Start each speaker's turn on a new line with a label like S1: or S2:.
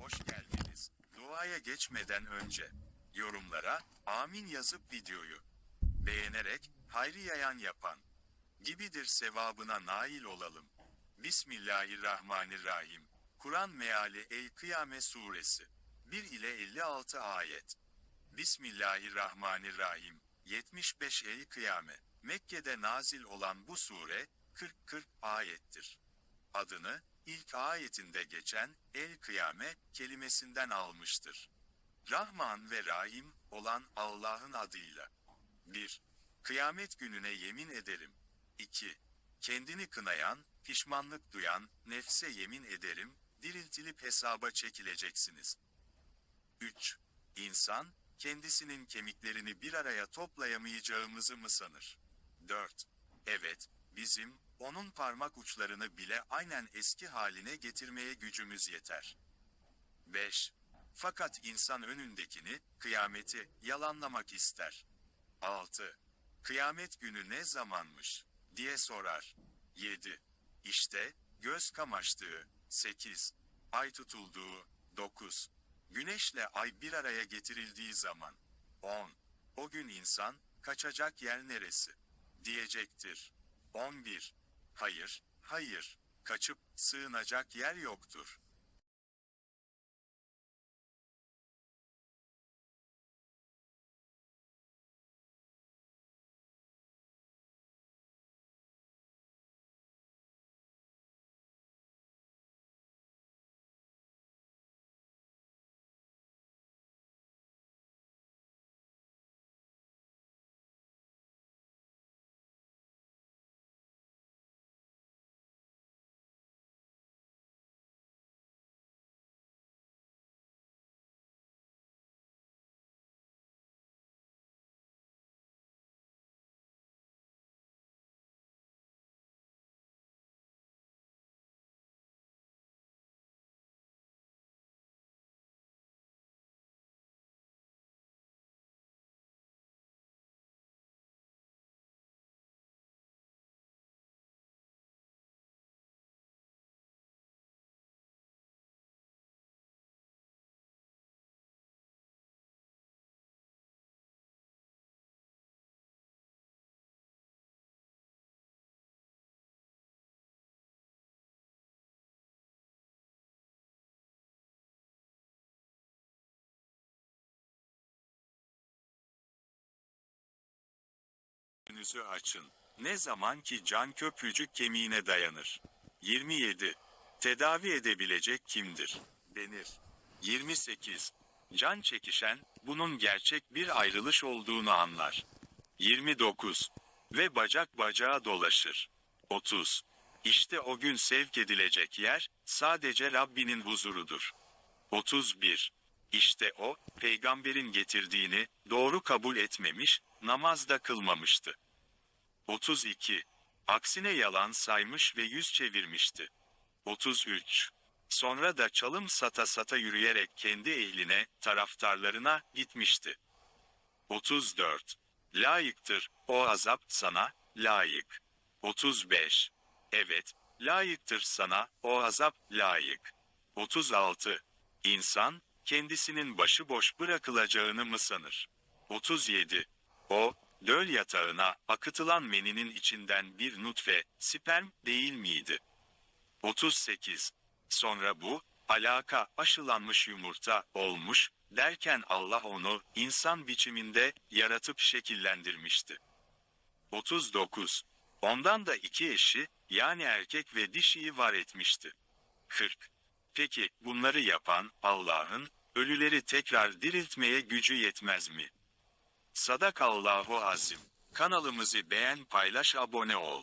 S1: hoş geldiniz. Duaya geçmeden önce yorumlara amin yazıp videoyu beğenerek hayrı yayan yapan gibidir sevabına nail olalım. Bismillahirrahmanirrahim. Kur'an meali El Kıyame suresi 1 ile 56 ayet. Bismillahirrahmanirrahim. 75 El Kıyame. Mekke'de nazil olan bu sure 40-40 ayettir. Adını ilk ayetinde geçen El Kıyame kelimesinden almıştır. Rahman ve Rahim olan Allah'ın adıyla. 1. Kıyamet gününe yemin ederim. 2. Kendini kınayan, pişmanlık duyan, nefse yemin ederim, diriltilip hesaba çekileceksiniz. 3. İnsan, kendisinin kemiklerini bir araya toplayamayacağımızı mı sanır? 4. Evet, bizim, onun parmak uçlarını bile aynen eski haline getirmeye gücümüz yeter. 5. Fakat insan önündekini, kıyameti, yalanlamak ister. 6. Kıyamet günü ne zamanmış? diye sorar. 7. İşte, göz kamaştığı. 8. Ay tutulduğu. 9. Güneşle ay bir araya getirildiği zaman. 10. O gün insan, kaçacak yer neresi? diyecektir. 11. Hayır, hayır, kaçıp sığınacak yer yoktur. Önünüzü açın. Ne zaman ki can köprücük kemiğine dayanır. 27. Tedavi edebilecek kimdir? Denir. 28. Can çekişen, bunun gerçek bir ayrılış olduğunu anlar. 29. Ve bacak bacağa dolaşır. 30. İşte o gün sevk edilecek yer, sadece Rabbinin huzurudur. 31. İşte o, peygamberin getirdiğini, doğru kabul etmemiş, namaz da kılmamıştı. 32. Aksine yalan saymış ve yüz çevirmişti. 33. Sonra da çalım sata sata yürüyerek kendi ehline, taraftarlarına gitmişti. 34. Layıktır, o azap sana, layık. 35. Evet, layıktır sana, o azap, layık. 36. İnsan, kendisinin başıboş bırakılacağını mı sanır? 37. O, döl yatağına akıtılan meninin içinden bir nutfe, sperm değil miydi? 38. Sonra bu, alaka aşılanmış yumurta olmuş, derken Allah onu insan biçiminde yaratıp şekillendirmişti. 39. Ondan da iki eşi, yani erkek ve dişiyi var etmişti. 40. Peki, bunları yapan Allah'ın, ölüleri tekrar diriltmeye gücü yetmez mi? Sadakallahu azim. Kanalımızı beğen paylaş abone ol.